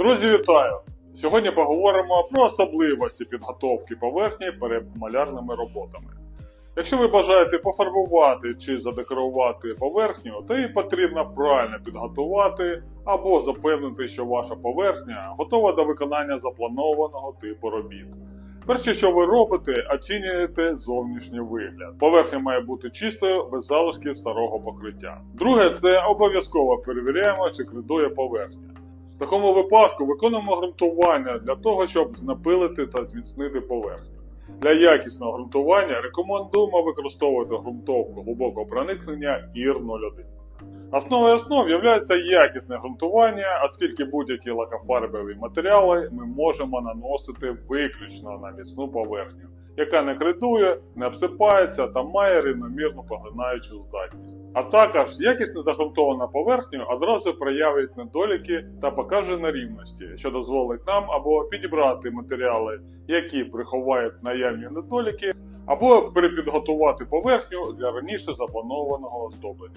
Друзі, вітаю! Сьогодні поговоримо про особливості підготовки поверхні перед малярними роботами. Якщо ви бажаєте пофарбувати чи задекорувати поверхню, то її потрібно правильно підготувати або запевнити, що ваша поверхня готова до виконання запланованого типу робіт. Перше, що ви робите, оцінюєте зовнішній вигляд. Поверхня має бути чистою, без залишків старого покриття. Друге, це обов'язково перевіряємо, чи кридує поверхня. В такому випадку виконуємо ґрунтування для того, щоб знапилити та зміцнити поверхню. Для якісного ґрунтування рекомендуємо використовувати ґрунтовку глибокого проникнення ІР-01. Основою основ є якісне ґрунтування, оскільки будь-які лакофарбові матеріали ми можемо наносити виключно на міцну поверхню, яка не кридує, не обсипається та має рівномірну поглинаючу здатність. А також якісно загрунтована поверхня одразу проявить недоліки та покаже нерівності, що дозволить нам або підібрати матеріали, які приховають наявні недоліки, або перепідготувати поверхню для раніше запланованого оздоблення.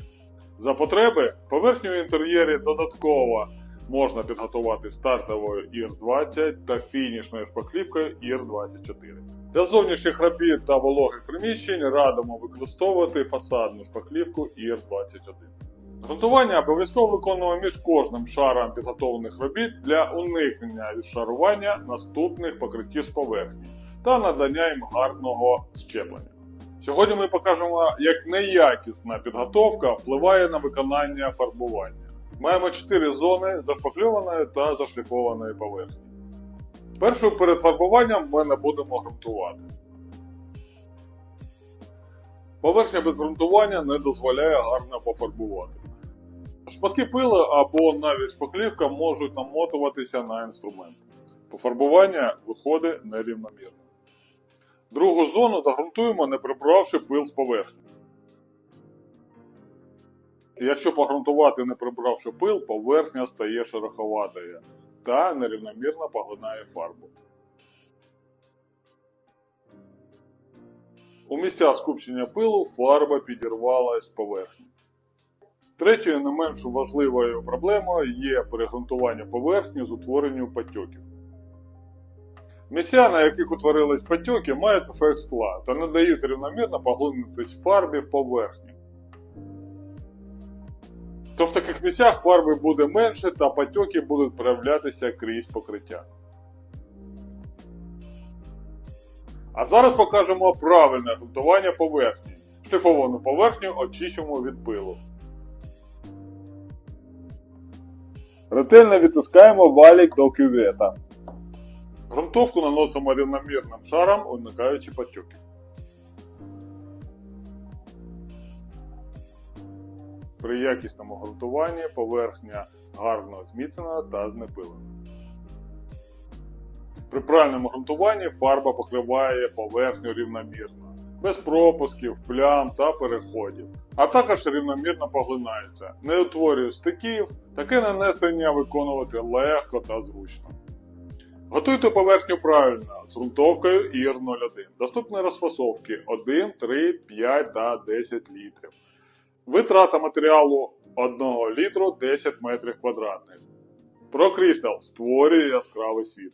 За потреби поверхню в інтер'єрі додатково можна підготувати стартовою ІР-20 та фінішною шпаклівкою ІР-24. Для зовнішніх робіт та вологих приміщень радимо використовувати фасадну шпаклівку ІР-21. Грунтування обов'язково виконуємо між кожним шаром підготовлених робіт для уникнення відшарування наступних покриттів з поверхні та надання їм гарного щеплення. Сьогодні ми покажемо, як неякісна підготовка впливає на виконання фарбування. Маємо 4 зони зашпакльованої та зашліфованої поверхні. Першою перед фарбуванням ми не будемо ґрунтувати. Поверхня без ґрунтування не дозволяє гарно пофарбувати. Шматки пили або навіть шпаклівка можуть намотуватися на інструмент. Пофарбування виходить нерівномірно. Другу зону загрунтуємо, не прибравши пил з поверхні. Якщо погрунтувати, не прибравши пил, поверхня стає шероховатою та нерівномірно поглинає фарбу. У місцях скупчення пилу фарба підірвалась поверхні. Третьою не менш важливою проблемою є перегрунтування поверхні з утворенням патьоків. Місця, на яких утворились патьоки, мають ефект скла та не дають рівномірно поглинутись фарбі в поверхню. То в таких місцях фарби буде менше та патьоки будуть проявлятися крізь покриття. А зараз покажемо правильне грунтування поверхні. Шліфовану поверхню очищуємо від пилу. Ретельно відтискаємо валік до кювета. Грунтовку наносимо рівномірним шаром, уникаючи патьоків. При якісному грунтуванні поверхня гарно зміцнена та знепилена. При правильному ґрунтуванні фарба покриває поверхню рівномірно, без пропусків, плям та переходів, а також рівномірно поглинається, не утворює стиків, таке нанесення виконувати легко та зручно. Готуйте поверхню правильно з ґрунтовкою ІР-01. Доступні розфасовки 1, 3, 5 та 10 літрів. Витрата матеріалу 1 літру 10 метрів квадратних. ProCrystal створює яскравий світ.